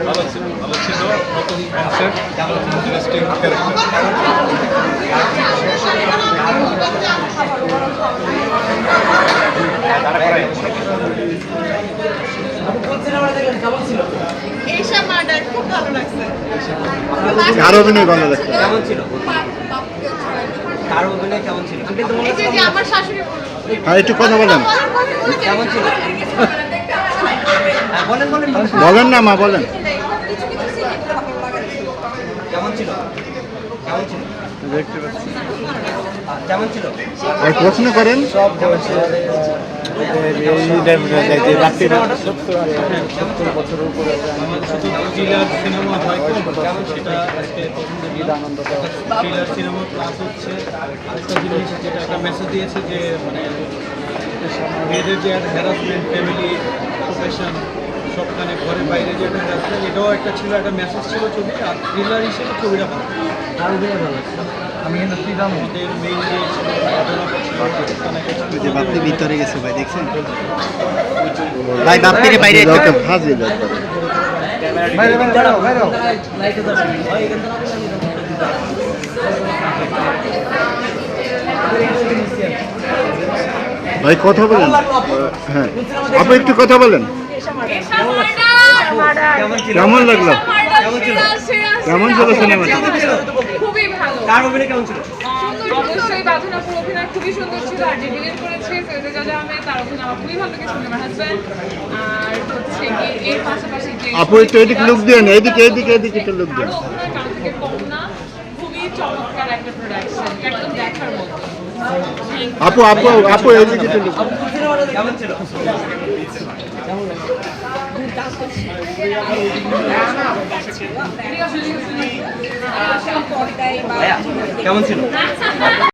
ভালো ছিল ভালো ছিল নতুন কনসেপ্ট ইন্টারেস্টিং ক্যারেক্টার এইসব মার্ডার খুব ভালো লাগছে কার অভিনয় ভালো লাগছে কেমন ছিল কার অভিনয় কেমন ছিল আমার শাশুড়ি হ্যাঁ একটু কথা বলেন। কেমন ছিল? বলেন বলেন বলেন। বলেন না মা বলেন। আর প্রশ্ন করেন আমাদের শুধু থ্রিলার সিনেমা হয় সেটা আজকে প্রথম থ্রিলার সিনেমা হচ্ছে যেটা একটা মেসেজ দিয়েছে যে মানে মেয়েদের যে হ্যারাসমেন্ট ফ্যামিলি প্রফেশন সবখানে ঘরের বাইরে যে একটা হ্যারাসমেন্ট এটাও একটা ছিল একটা মেসেজ ছিল ছবি আর থ্রিলার হিসেবে ছবিটা ভালো। আমি আমাদের মেইন যে বাপ্পি ভিতরে গেছে ভাই দেখছেন? ভাই বাপ্পিরে বাইরে। ভাই কথা বলেন। হ্যাঁ। আপু একটু কথা বলেন। কেমন লাগল? কেমন ছিল সিনেমাটা? খুবই ভালো কার অভিনয় কেমন ছিল? অবশ্যই বাঁধনাপুর অভিনয় খুবই সুন্দর ছিল আর যে করেছে সৈয়দা জাদা আহমেদ তার অভিনয় আমার খুবই ভালো লেগেছে আমার হাজব্যান্ড আর হচ্ছে এর পাশাপাশি যে আপু একটু এদিকে লুক দেন এইদিকে এইদিকে এইদিকে একটু লুক দেন অভিনয় কারও থেকে কম না খুবই চমৎকার একটা প্রোডাকশন একদম দেখার মতো। আপু আপু আপু ছিল ভাইয়া কেমন ছিল?